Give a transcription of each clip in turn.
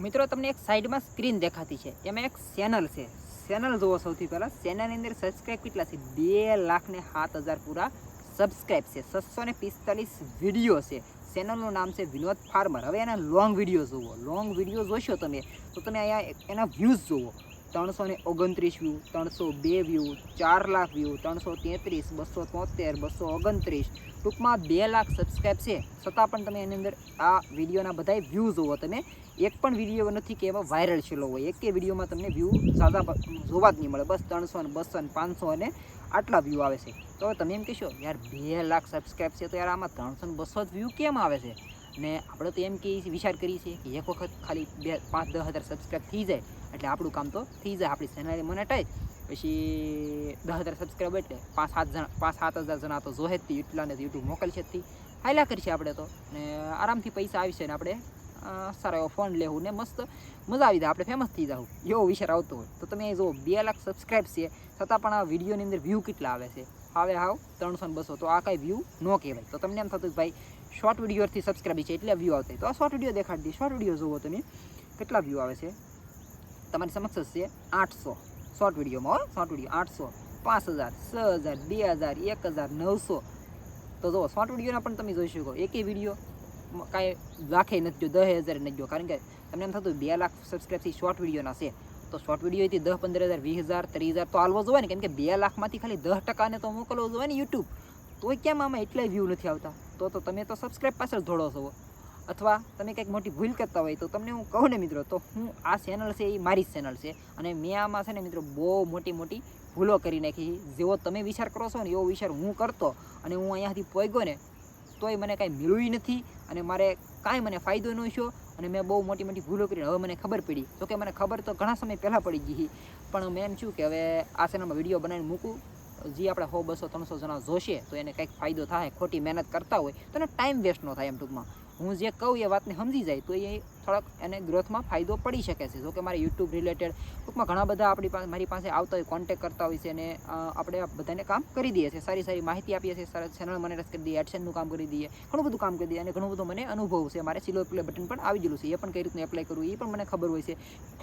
મિત્રો, તમને એક સાઈડમાં સ્ક્રીન દેખાતી છે. એમાં એક ચેનલ છે. ચેનલ જુઓ સૌથી પહેલાં. ચેનલની અંદર સબસ્ક્રાઈબ કેટલા છે? બે લાખ ને સાત હજાર પૂરા સબસ્ક્રાઈબ છે. છસો ને પિસ્તાલીસ વીડિયો છે. ચેનલનું નામ છે વિનોદ ફાર્મર. હવે એના લોંગ વીડિયો જુઓ. લોંગ વીડિયો જોશો તમે, તો તમે અહીંયા એના વ્યૂઝ જુઓ. ત્રણસો ને ઓગણત્રીસ વ્યૂ ત્રણસો બે વ્યૂ ચાર લાખ વ્યૂ ત્રણસો તેત્રીસ, બસો તોતેર, બસો ઓગણત્રીસ. ટૂંકમાં બે લાખ સબસ્ક્રાઈબ છે. છતાં પણ તમે એની અંદર આ વિડીયોના બધાય વ્યૂ જોવો તમે એક પણ વીડિયો નથી કે એમાં વાયરલ છેલ્લો હોય. એક વિડીયોમાં તમને વ્યૂ સાદા જોવા જ નહીં મળે. બસ ત્રણસો ને, બસો ને, પાંચસો અને આટલા વ્યૂ આવે છે. તો તમે એમ કહેશો, યાર, બે લાખ સબસ્ક્રાઇબ છે તો યાર આમાં ત્રણસો ને, બસો જ વ્યૂ કેમ આવે છે? ને આપણે તો એમ કે વિચાર કરીએ છીએ કે એક વખત ખાલી બે પાંચ દસ હજાર સબસ્ક્રાઈબ થઈ જાય, એટલે આપણું કામ તો થઈ જાય, આપણી ચેનલ મોનેટાઈઝ પછી દસ હજાર સબસ્ક્રાઈબ એટલે પાંચ સાત જણા, પાંચ સાત હજાર જણા તો જોહે જ એટલા એટલાને યુટ્યુબ મોકલશે જ હાયલા કરશે આપણે તો. ને આરામથી પૈસા આવશે ને આપણે સારો એવો ફોન લેવું ને મસ્ત મજા આવી જાય, આપણે ફેમસ થઈ જાવ એવો વિચાર આવતો હોય. તો તમે જો બે લાખ સબસ્ક્રાઈબ છે, છતાં પણ આ વિડીયોની અંદર વ્યૂ કેટલા આવે છે? આવે હાવ ત્રણસો ને બસો. તો આ કાંઈ વ્યૂ ન કહેવાય. તો તમને એમ થતું કે ભાઈ શોર્ટ વિડીયોથી સબસ્ક્રાઈબ છે એટલે વ્યૂ આવતા તો આ શોર્ટ વીડિયો દેખાડી દઈએ. શોર્ટ વીડિયો જુઓ તમે. કેટલા વ્યૂ આવે છે? તમારી સમક્ષ હશે આઠસો. શોર્ટ વિડીયોમાં હો. શોર્ટ વીડિયો આઠસો, પાંચ હજાર, છ હજાર, બે હજાર, એક હજાર, નવસો. તો જો શોર્ટ વિડીયોના પણ તમે જોઈ શકો. એકે વીડિયો કાંઈ લાખે નથી જો દસ હજાર નથી જો. કારણ કે તમને એમ થતું બે લાખ સબસ્ક્રાઈબથી શોર્ટ વિડીયોના છે. તો શોર્ટ વિડીયોથી દસ, પંદર હજાર, વીસ હજાર, ત્રીસ હજાર તો આલવો જોવાય ને. કેમ કે બે લાખમાંથી ખાલી દસ ટકાને તો મોકલવો જોવાય ને યુટ્યુબ તો કેમ આમાં એટલાય વ્યૂ નથી આવતા? તો તો તમે તો સબસ્ક્રાઈબ પાછળ ધોડો છો. અથવા તમે કંઈક મોટી ભૂલ કરતા હોય તો તમને હું કહું ને મિત્રો, તો હું આ ચેનલ છે એ મારી ચેનલ છે. અને મેં આમાં છે ને મિત્રો બહુ મોટી મોટી ભૂલો કરી નાખી જેવો તમે વિચાર કરો છો ને એવો વિચાર હું કરતો અને હું અહીંયાથી પોગ્યો ને, તોય મને કાંઈ મળ્યું નથી અને મારે કાંઈ મને ફાયદો ન થયો અને મેં બહુ મોટી મોટી ભૂલો કરી. હવે મને ખબર પડી. તો કે મને ખબર તો ઘણા સમય પહેલાં પડી ગઈ પણ મેં એમ છું કે હવે આ ચેનલમાં વીડિયો બનાવીને મૂકું. જે આપણે સો, બસો, ત્રણસો જણા જોશે, તો એને કંઈક ફાયદો થાય, ખોટી મહેનત કરતા હોય, તો એને ટાઈમ વેસ્ટ ન થાય એમ ટૂંકમાં. હું જે કહું એ વાતને સમજી જાય, તો એ થોડાક એને ગ્રોથમાં ફાયદો પડી શકે છે. જો કે મારે યુટ્યુબ રિલેટેડ ટૂંકમાં ઘણા બધા આપણી પાસે મારી પાસે આવતા હોય કોન્ટેક કરતા હોય છે અને આપણે બધાને કામ કરી દઈએ છીએ. સારી સારી માહિતી આપીએ છીએ, સારા ચેનલ મોનેટાઈઝ કરી દઈએ એડસેનનું કામ કરી દઈએ, ઘણું બધું કામ કરી દઈએ અને ઘણું બધું મને અનુભવ છે. મારે સિલ્વર પ્લે બટન પણ આવી ગયેલું છે. એ પણ કઈ રીતનું એપ્લાય કરવું, એ પણ મને ખબર હોય છે.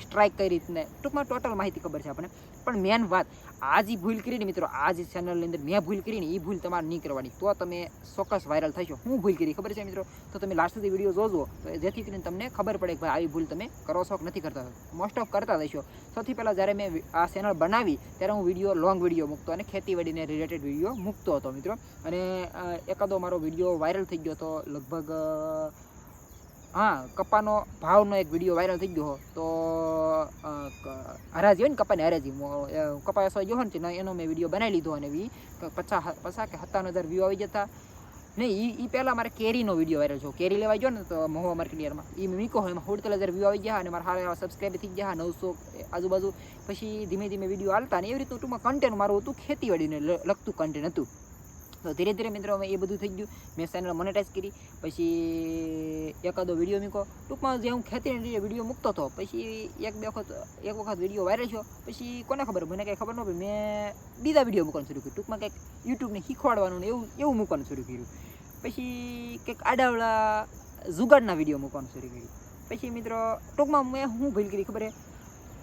સ્ટ્રાઇક કઈ રીતને? ટૂંકમાં ટોટલ માહિતી ખબર છે આપણને. પણ મેન વાત, આ જે ભૂલ કરીને મિત્રો, આ જે ચેનલની અંદર મેં ભૂલ કરીને એ ભૂલ તમારે નહીં કરવાની. તો તમે ચોક્કસ વાયરલ થશો. હું ભૂલ કરી, ખબર છે મિત્રો? તો તમે લાસ્ટ સુધી વીડિયો જોજો. જેથી કરીને તમને ખબર પડે કે ભાઈ આવી ભૂલ તમે કરો છો કે નથી કરતા મોસ્ટ ઓફ કરતા રહેશો સૌથી પહેલાં જ્યારે મેં આ ચેનલ બનાવી, ત્યારે હું વીડિયો લોંગ વીડિયો મૂકતો અને ખેતીવાડીને રિલેટેડ વીડિયો મૂકતો હતો, મિત્રો. અને એકાદો મારો વીડિયો વાયરલ થઈ ગયો તો લગભગ હા કપાનો ભાવનો એક વીડિયો વાયરલ થઈ ગયો તો હરાજી હોય ને કપાની હરાજી. કપા વેચવા ગયો હોય ને એનો મેં વીડિયો બનાવી લીધો અને વી પચાસ પચાસ કે સત્તાવન હજાર વ્યૂ આવી જતા. નહીં એ પહેલાં મારે કેરીનો વીડિયો વાયરલ છો. કેરી લેવા ગયો ને તો મહુવા માર્કેટ યારમાં એ મીકો એમાં હોડતેલ હજાર વ્યૂ આવી ગયા અને મારા હારા સબસ્ક્રાઈબ થઈ ગયા, નવસો આજુબાજુ. પછી ધીમે ધીમે વીડિયો હાલતા ને એવી રીતનું ટૂંકમાં કન્ટેન્ટ મારું હતું, ખેતીવાડીને લગતું કન્ટેન્ટ હતું. તો ધીરે ધીરે મિત્રો અમે એ બધું થઈ ગયું. મેં ચેનલ મોનેટાઈઝ કરી. પછી એકાદો વીડિયો મૂકો ટૂંકમાં જે હું ખેતી વીડિયો મૂકતો હતો, પછી એક બે વખત, એક વખત વીડિયો વાયરલ થયો. પછી કોને ખબર? મને કંઈ ખબર ન પડી. મેં બીજા વીડિયો મૂકવાનું શરૂ કર્યું. ટૂંકમાં કંઈક યુટ્યુબને શીખવાડવાનું એવું એવું મૂકવાનું શરૂ કર્યું. પછી કંઈક આડાવડા જુગાડના વીડિયો મૂકવાનું શરૂ કર્યું. પછી મિત્રો, ટૂંકમાં મેં હું ભૂલ કરી ખબર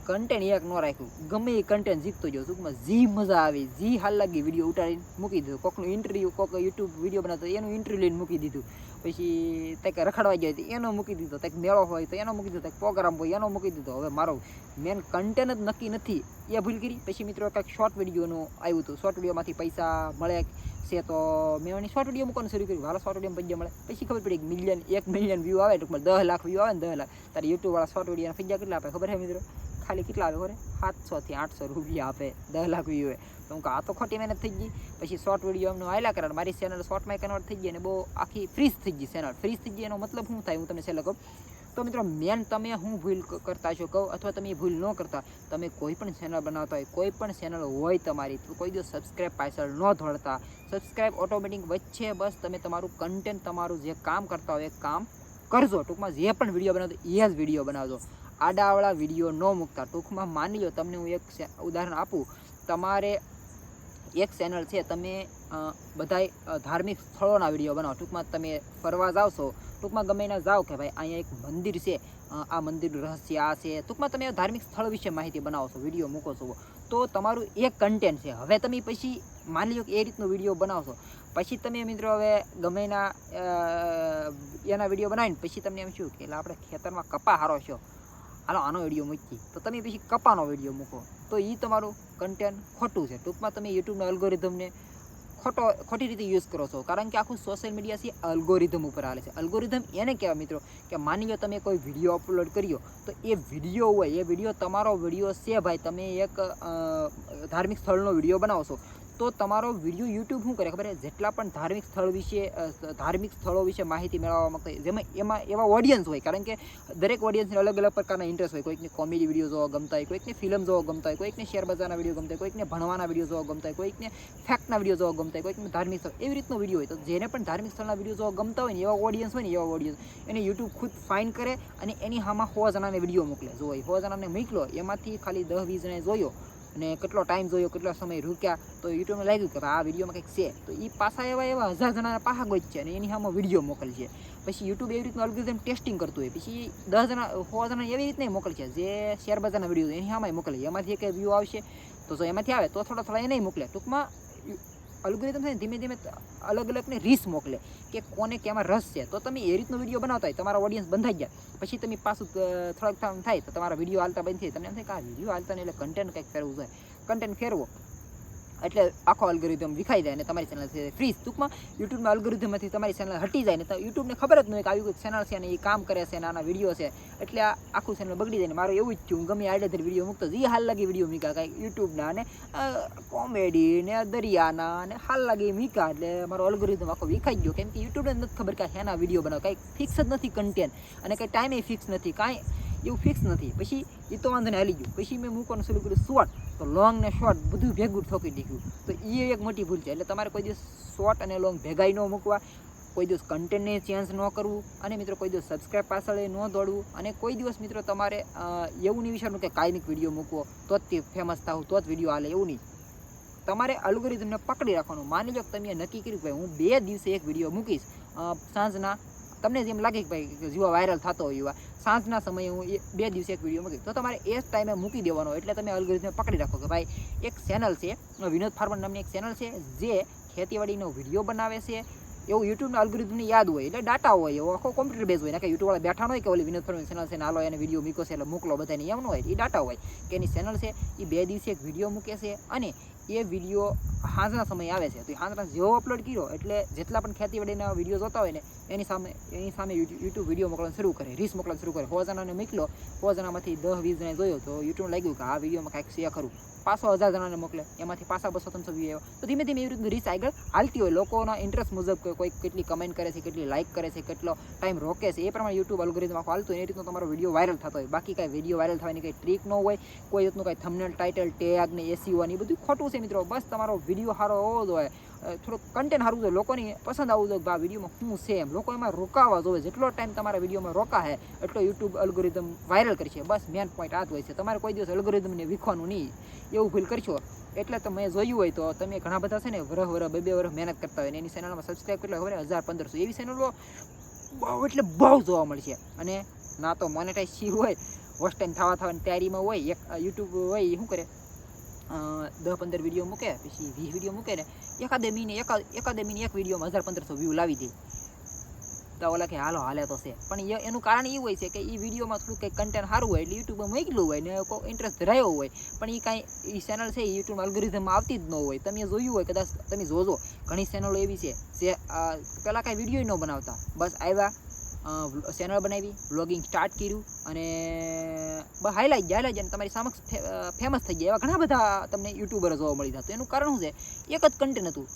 કન્ટેન્ટ એક ન રાખ્યું. ગમે એ કન્ટેન્ટ જીતતો ગયો ટૂંકમાં જી મજા આવે, જી હાલ લાગી વીડિયો ઉતારીને મૂકી દીધો. કોકનું ઇન્ટરવ્યૂ કોક યુટ્યુબ વીડિયો બનાવતો એનું ઇન્ટરવ્યૂ લઈને મૂકી દીધું. પછી કંઈક રખડવા ગયો તો એનો મૂકી દીધો. કંઈક મેળો હોય તો એનો મૂકી દીધો. કંઈક પ્રોગ્રામ હોય એનો મૂકી દીધો. હવે મારો મેન કન્ટેન્ટ જ નક્કી નથી. એ ભૂલ કરી. પછી મિત્રો કંઈક શોર્ટ વિડીયોનું આવ્યું હતું. શોર્ટ વિડીયોમાંથી પૈસા મળે છે તો મેં એની શોર્ટ વીડિયો મૂકવાનું શરૂ કર્યું. હાલો શોર્ટ વીડિયો પૈસા મળે. પછી ખબર પડી મિલિયન એક મિલિયન વ્યૂ આવે. ટૂંકમાં દસ લાખ વ્યૂ આવે ને દસ લાખ. તારે યુટ્યુબવાળા શોર્ટ વિડીયોના પૈસા કેટલા આપે? ખબર છે મિત્રો? ખાલી કેટલા આવે ખબર સાતસોથી આઠસો રૂપિયા આપે દસ લાખ વ્યૂ તો હું આ તો ખોટી મહેનત થઈ ગઈ. પછી શોર્ટ વીડિયો એમનું આયલા કરાર. મારી ચેનલ શોર્ટમાં કન્વર્ટ થઈ ગઈ અને બહુ આખી ફ્રીઝ થઈ ગઈ ચેનલ ફ્રીઝ થઈ ગઈ એનો મતલબ શું થાય? હું તમને છેલ્લે કહું. તો મિત્રો મેન તમે હું ભૂલ કરતા છો કહું અથવા તમે ભૂલ ન કરતા, તમે કોઈ પણ ચેનલ બનાવતા હોય, કોઈ પણ ચેનલ હોય તમારી, તો કોઈ દિવસ સબસ્ક્રાઇબ પાછળ ન ધોળતા સબસ્ક્રાઇબ ઓટોમેટિક વચ્ચે બસ તમે તમારું કન્ટેન્ટ તમારું જે કામ કરતા હોય એ કામ કરજો. ટૂંકમાં જે પણ વીડિયો બનાવતો એ જ વીડિયો બનાવજો. આડાવાળા વીડિયો ન મૂકતા. ટૂંકમાં માની લો તમને હું એક ઉદાહરણ આપું. તમારે એક ચેનલ છે, તમે બધા ધાર્મિક સ્થળોના વીડિયો બનાવો. ટૂંકમાં તમે ફરવા છો, ટૂંકમાં ગમે એના જાઓ કે ભાઈ અહીંયા એક મંદિર છે આ મંદિરનું રહસ્ય આ છે. ટૂંકમાં તમે ધાર્મિક સ્થળ વિશે માહિતી બનાવો છો, વીડિયો મૂકો છો. તો તમારું એક કન્ટેન્ટ છે. હવે તમે પછી માની લો કે એ રીતનો વીડિયો બનાવશો પછી તમે મિત્રો હવે ગમે એના એના વીડિયો બનાવીને પછી તમને એમ શું કે, એટલે આપણે ખેતરમાં કપા હારો છો. હાલો, આનો વીડિયો મૂકી તો તમે પછી કપાનો વીડિયો મૂકો. તો એ તમારું કન્ટેન્ટ ખોટું છે. ટૂંકમાં તમે યુટ્યુબના અલ્ગોરિધમને ખોટો, ખોટી રીતે યુઝ કરો છો. કારણ કે આખું સોશિયલ મીડિયા છે અલ્ગોરિધમ ઉપર હાલે છે. અલ્ગોરિધમ એને કહેવાય મિત્રો કે માની લો તમે કોઈ વીડિયો અપલોડ કર્યો, તો એ વીડિયો હોય, એ વીડિયો તમારો વીડિયો છે ભાઈ. તમે એક ધાર્મિક સ્થળનો વીડિયો બનાવો છો તો તમારો વીડિયો યુટ્યુબ શું કરે ખબર જેટલા પણ ધાર્મિક સ્થળ વિશે ધાર્મિક સ્થળો વિશે માહિતી મેળવવા માંગતા જેમાં એમાં એવા ઓડિયન્સ હોય, કારણ કે દરેક ઓડિયન્સને અલગ અલગ પ્રકારના ઇન્ટરેસ્ટ હોય. કોઈકને કોમેડી વીડિયો જોવા ગમતા હોય, કોઈકને ફિલ્મ જોવા ગમતા હોય, કોઈકને શેર બજારના વીડિયો ગમતા હોય, કોઈકને ભણવાના વીડિયો જોવા ગમતા હોય, કોઈકને ફેક્ટના વીડિયો જોવા ગમતા હોય, કોઈકને ધાર્મિક સ્થળ, એવી રીતનો વીડિયો હોય. તો જેને પણ ધાર્મિક સ્થળના વીડિયો જોવા ગમતા હોય ને, એવા ઓડિયન્સ હોય ને, એવા ઓડિયન્સ એને યુટ્યુબ ખુદ ફાઇન કરે અને એની હામાં સો જણાને વીડિયો મોકલે. જો એ સો જણાને મોકલો એમાંથી ખાલી દસ વીસ જણાએ જોયો અને કેટલો ટાઈમ જોયો, કેટલો સમય રૂક્યા, તો યુટ્યુબને લાગ્યું કે આ વિડીયોમાં કંઈક છે. તો એ પાછા એવા એવા હજાર જણાના પાહા ગોઈ છે અને એની સામે વીડિયો મોકલશે પછી યુટ્યુબ એવી રીતનું અલ્ગોરિધમ ટેસ્ટિંગ કરતું હોય, પછી દસ જણા, સો જણા એવી રીતના મોકલશે. જે શેર બજારના વીડિયો એની સામે મોકલે એમાંથી એક વ્યૂ આવશે, તો જો એમાંથી આવે, તો થોડા થોડા એને મોકલે. ટૂંકમાં અલ્ગોરિધમ છે ધીમે ધીમે અલગ અલગને રીસ મોકલે કે કોને કેમાં રસ છે. તો તમે એ રીતનો વીડિયો બનાવતા હોય, તમારા ઓડિયન્સ બંધાઈ જાય. પછી તમે પાછું થોડાક થાય તો તમારા વીડિયો હાલતા બંધ થાય. તમને એમ થાય કે આ વીડિયો હાલતા નહીં એટલે કન્ટેન્ટ કંઈક ફેરવું જોઈએ. કન્ટેન્ટ ફેરવો. એટલે આખો અલ્ગોરિધમ વિખાઈ જાય અને તમારી ચેનલ છે ફ્રીઝ ટૂંકમાં યુટ્યુબના અલ્ગોરિધમમાંથી તમારી ચેનલ હટી જાય ને તો યુટ્યુબને ખબર જ નહીં કે આવી કોઈ ચેનલ છે અને એ કામ કરે છે નાના વીડિયો છે. એટલે આ આખું ચેનલ બગડી જાય ને મારું એવું જ થયું. હું ગમે આડેધર વીડિયો મૂકતો જે હાલ લાગી વીડિયો મીકા કાંઈ યુટ્યુબના અને કોમેડી ને દરિયાના અને હાલ લાગી મીકા. એટલે મારો અલ્ગોરિધમ આખો વિખાઈ ગયો. કેમ કે યુટ્યુબને નથી ખબર કે હેના વીડિયો બનાવ. કાંઈ ફિક્સ જ નથી કન્ટેન્ટ અને કાંઈ ટાઈમે ફિક્સ નથી. કાંઈ એવું ફિક્સ નથી. પછી એ તો વાંધો ને હાલી ગયું. પછી મેં મૂકવાનું શરૂ કર્યું શોર્ટ તો લોંગ ને શોર્ટ બધું ભેગું ઠોકી દીધું તો એ એક મોટી ભૂલ છે. એટલે તમારે કોઈ દિવસ શોર્ટ અને લોંગ ભેગાઈ ન મૂકવા. કોઈ દિવસ કન્ટેન્ટને ચેન્જ ન કરવું. અને મિત્રો, કોઈ દિવસ સબસ્ક્રાઇબ પાછળ ન દોડવું. અને કોઈ દિવસ, મિત્રો, તમારે એવું નહીં વિચારવું કે કાયમિક વીડિયો મૂકવો. તો જ તે ફેમસ થાવ તો જ વીડિયો હાલે. એવું નહીં. તમારે અલ્ગોરિધમને પકડી રાખવાનું. માની લો કે તમે નક્કી કર્યું કે હું બે દિવસે એક વીડિયો મૂકીશ. સાંજના તમને જેમ લાગે કે ભાઈ કે વાયરલ થતો હોય એવા, સાંજના સમયે હું બે દિવસે એક વીડિયો મૂકી તો તમારે એ જ ટાઈમે મૂકી દેવાનો એટલે તમે અલ્ગોરિધમને પકડી રાખો કે ભાઈ એક ચેનલ છે, વિનોદ ફાર્મર નામની એક ચેનલ છે, જે ખેતીવાડીનો વીડિયો બનાવે છે. એવું યુટ્યુબના અલ્ગોરિધમને યાદ હોય એટલે ડાટા હોય, એવો આખો કોમ્પ્યુટર બેઝ હોય. ને કે યુટ્યુબવાળા બેઠાનો બેઠા હોય કે ઓલી વિનોદ ફાર્મર ચેનલ છે ને હાલો એને વીડિયો મૂકો છે એટલે મોકલો બધાને, એમ હોય. એ ડાટા હોય કે એની ચેનલ છે, એ બે દિવસે એક વીડિયો મૂકે છે અને એ વીડિયો સાંજના સમયે આવે છે. તો એ સાંજના જેવો અપલોડ કર્યો એટલે જેટલા પણ ખેતીવાડીના વીડિયો જોતા હોય ને, એની સામે એની સામે યુટ્યુબ વીડિયો મોકલવાનું શરૂ કરે રીસ મોકલવાનું શરૂ કરે. સો જણાને મોકલો સો જણામાંથી દસ વીસ જણા જોયો તો યુટ્યુબ લાગ્યું કે આ વિડીયોમાં કાંઈક શેર કરું. પાછો હજાર જણાને મોકલે. એમાંથી પાસા બસો ત્રણસો વ્યૂ આવ્યો. તો ધીમે ધીમે એવી રીતનું રીચ આગળ હાલતી હોય. લોકોના ઇન્ટરેસ્ટ મુજબ કોઈ કેટલી કમેન્ટ કરે છે કેટલી લાઇક કરે છે કેટલો ટાઈમ રોકે છે એ પ્રમાણે યુટ્યુબ અલ્ગોરિધમ આખો હાલતું હોય. એ રીતનો તમારો વીડિયો વાયરલ થતો હોય. બાકી કાંઈ વીડિયો વાયરલ થવાની કંઈ ટ્રીક ન હોય કોઈ રીતનું કાંઈ થમનેલ ટાઇટલ ટેગ ને એસીઓ ને એ બધું ખોટું છે મિત્રો. બસ તમારો વીડિયો સારો હોવો જ અ, થોડુંક કન્ટેન્ટ સારું જોઈએ લોકોની પસંદ આવવું જોઈએ આ વિડીયોમાં શું છે એમ. લોકો એમાં રોકાવા જોવે જેટલો ટાઈમ તમારા વિડીયોમાં રોકાશે, એટલો યુટ્યુબ અલ્ગોરિધમ વાયરલ કરશે. બસ મેન પોઈન્ટ આ જ હોય છે. તમારે કોઈ દિવસ અલ્ગોરિધમને વિખવાનું નહીં. એવું ભૂલ કરશો. એટલે તમે જોયું હોય તો તમે ઘણા બધા છે ને વરહ વરહ, બે બે વરહ મહેનત કરતા હોય ને એની ચેનલમાં સબસ્ક્રાઈબ કેટલા ખબર હજાર, પંદરસો. એવી ચેનલો બહુ, એટલે બહુ જોવા મળશે અને ના તો મોનેટાઈઝ સી હોય? વોચ ટાઈમ થવા, થવાની તૈયારીમાં હોય, એક યુટ્યુબ હોય એ શું કરે? દસ પંદર વીડિયો મૂકે, પછી વીસ વીડિયો મૂકે ને એકાદે મહિને એકા એકાદે મહિને એક વિડીયોમાં હજાર પંદરસો વ્યૂ લાવી દે. તો ઓલા કે, હાલો, હાલે તો છે. પણ એનું કારણ એ હોય છે કે એ વિડીયોમાં થોડું કંઈક કન્ટેન્ટ સારું હોય, એટલે યુટ્યુબમાં મૂકેલું હોય ને કોઈ ઇન્ટરેસ્ટ ધરાયો હોય, પણ એ કાંઈ એ ચેનલ છે એ યુટ્યુબ અલ્ગોરિધમમાં આવતી જ ન હોય. તમે જોયું હોય, કદાચ તમે જોજો. ઘણી ચેનલો એવી છે જે પહેલાં કાંઈ વીડિયો ન બનાવતા. બસ આવ્યા ચેનલ બનાવી વ્લોગિંગ સ્ટાર્ટ કર્યું અને હાઈલાઇટ જાય જાય અને તમારી સમક્ષ ફેમસ થઈ ગયા એવા ઘણા બધા તમને યુટ્યુબર જોવા મળી જતા તો એનું કારણ શું છે? એક જ કન્ટેન્ટ હતું.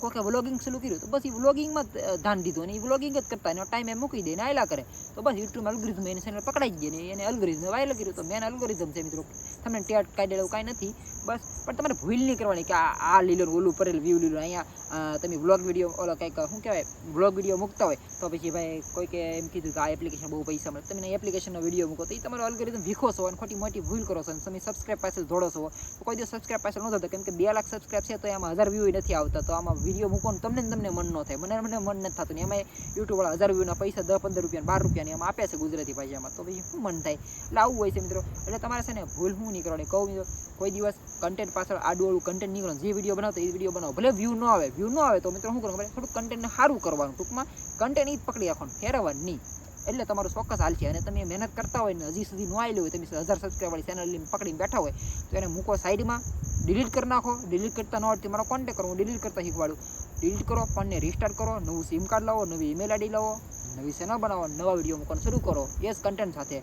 કોકે વ્લોગિંગ શરૂ કર્યું તો બસ એ વ્લોગિંગમાં ધ્યાન દીધું અને એ વ્લોગિંગ જ કરતા એનો ટાઈમ એ મૂકી દે ને આયલા કરે. તો બસ યુટ્યુબ અલ્ગોરિધમ એની ચેનલ પકડાઈ ગઈ ને એને અલ્ગોરિધમ વાયરલ કર્યું. તો મેન અલ્ગોરિધમ છે મિત્રો. તમને ટેટ કાઢી એવું કાંઈ નથી. બસ, પણ તમારે ભૂલ નહીં કરવાની કે આ લીલો ઓલું પરેલ વ્યૂ લીલો અહીંયા તમે વ્લોગ વીડિયો ઓલો કંઈક, શું કહેવાય વ્લોગ વીડિયો મૂકતા હોય તો પછી ભાઈ કોઈકે એમ કીધું કે આ એપ્લિકેશન બહુ પૈસા મળે. તમે એપ્લિકેશનનો વીડિયો મૂકો તો એ તમારો અલ્ગોરિધમ વીખો છો અને ખોટી મોટી ભૂલ કરો છો અને તમે સબસ્ક્રાઇબ પાછળ દોડો છો. તો કોઈ દિવસ સબસ્ક્રાઇબ પાછળ ન થતો કેમ કે બે લાખ સબસ્ક્રાઇબ છે તો એમાં હજાર વ્યૂ નથી આવતા. તો આમાં વીડિયો મૂકો તમને તમને મન ન થાય. મને મને મન નથી થતું ને એમાં યુટ્યુબવાળા હજાર વ્યૂના પૈસા દસ, પંદર રૂપિયા બાર રૂપિયા એમાં આપે છે ગુજરાતી ભાષામાં. તો પછી શું મન થાય? એટલે આવું હોય છે મિત્રો. એટલે તમારે છે ને ભૂલ હું નહીં કરવાની. કહું મિત્રો, કોઈ દિવસ કન્ટેન્ટ પાછળ આડું કન્ટેન્ટ નીકળો જે વીડિયો બનાવતો એ વીડિયો બનાવો. ભલે વ્યૂ ન આવે વ્યૂ ન આવે તો મિત્રો શું કરવાનું થોડું કન્ટેન્ટને સારું કરવાનું ટૂંકમાં. કન્ટેન્ટ એ જ પકડી રાખવાનું. ફેરવવાનું. નહીં. એટલે તમારું ચોક્કસ હાલ છે. અને તમે મહેનત કરતા હોય ને હજી સુધી ન આવેલું હોય, તમે હજાર સબસ્ક્રાઈબ વાળી ચેનલ પકડીને બેઠા હોય, તો એને મૂકો સાઈડમાં ડિલીટ કરી નાખો. ડિલીટ કરતા ન આવડતી મારો કોન્ટેક કરો. હું ડિલીટ કરતા શીખવાડું. ડિલીટ કરો ફોનને રિસ્ટાર્ટ કરો, નવું સિમ કાર્ડ લાવો, નવી ઈમેલ આઈડી લાવો, નવી ચેનલ બનાવો, નવા વીડિયો મૂકવાનું શરૂ કરો. એ કન્ટેન્ટ સાથે.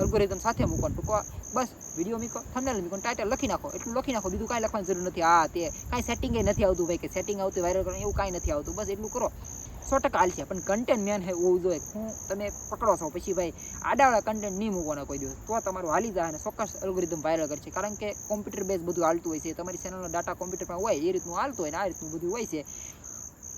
અલ્ગોરિધમ સાથે મૂકો ટૂંકો બસ વીડિયો મૂકો થંબનેલ મૂકો ટાઇટલ લખી નાખો. એટલું લખી નાખો, બીજું કાંઈ લખવાની જરૂર નથી. આ તે કાંઈ સેટિંગ નથી આવતું ભાઈ, કે સેટિંગ આવતું વાયરલ કરવાનું એવું કાંઈ નથી આવતું. બસ, એટલું કરો. સો ટકા હાલ છે, પણ કન્ટેન્ટ મેન હે હોવું જોઈએ. હું તમે પકડો છો. પછી ભાઈ આડાવાળા કન્ટેન્ટ નહીં મૂકવાનો કોઈ દિવસ. તો તમારું હાલી જાય અને ચોક્કસ અલ્ગોરિધમ વાયરલ કરશે. કારણ કે કોમ્પ્યુટર બેઝ બધું હાલતું હોય છે. તમારી ચેનલનો ડાટા કોમ્પ્યુટરમાં હોય, એ રીતનું હાલતું હોય ને આ રીતનું બધું હોય છે.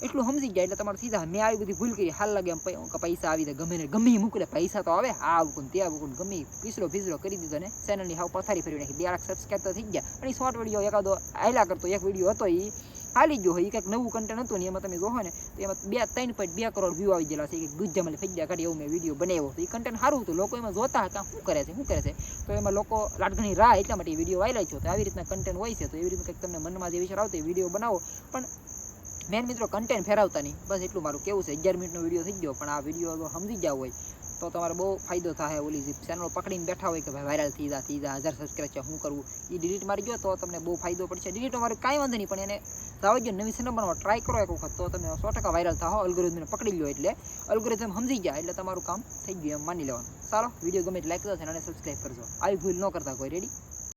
એટલું સમજી ગયા એટલે તમારે સીધા મેં આવી બધી ભૂલ કરી. હાલ લાગે એમ પૈસા આવી જાય. ગમે ને ગમે મૂકલે પૈસા તો આવે. આ આવકું ત્યાં તે આવું ગમે પીસરો ફીસરો કરી દીધો ને ચેનલની હાવ પથારી ફેરવી નાખી. બે લાખ સબસ્ક્રાઈબ તો થઈ ગયા. અને શોર્ટ વીડિયો એકાદો આયલા કરતો એક વીડિયો હતો એ હાલી ગયો હોય. એ કંઈક નવું કન્ટેન્ટ હતું ને એમાં તમે જોહો ને, તો એમાં બે ત્રણ પોઈન્ટ બે કરોડ વ્યૂ આવી ગયેલા છે. કે ગુજ્જામાં ફજ્જા કાઢી એવું મેં વીડિયો બનાવ્યો તો એ કન્ટેન્ટ સારું હતું. લોકો એમાં જોતા હતા, શું કરે છે, શું કરે છે. તો એમાં લોકો લાટઘણી રાહ એટલા માટે વીડિયો વાયરલ છો તો આવી રીતના કન્ટેન્ટ હોય છે, તો એવી રીતના કંઈક તમને મનમાં જે વિચાર આવતો એ વીડિયો બનાવો. પણ મેન મિત્રો કન્ટેન્ટ ફેરવતા નહીં. બસ એટલું મારું કેવું છે. અગિયાર મિનિટનો વીડિયો થઈ ગયો, પણ આ વીડિયો જો સમજી જાવ હોય, તો તમારે બહુ ફાયદો થાય ઓલી જે ચેનલ પકડીને બેઠા હોય કે ભાઈ વાયરલ થઈ જા થઈ જા, હજાર સબસ્ક્રાઈબ છે શું કરવું એ ડિલીટ મારી ગયો તો તમને બહુ ફાયદો પડશે. ડિલીટ મારે કાંઈ વાંધો નહીં, પણ એને જાવ ગયો નવી બનાવો ટ્રાય કરો એક વખત, તો તમે સો ટકા વાયરલ થાઓ અલ્ગોરિધમને પકડી લો એટલે. અલ્ગોરિધમ સમજી ગયા એટલે તમારું કામ થઈ ગયું એમ માની લેવાનું. સારો? વીડિયો ગમે લાઈક કરજો અને સબસ્ક્રાઈબ કરજો. આવી ભૂલ ન કરતા કોઈ. રેડી